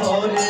হরে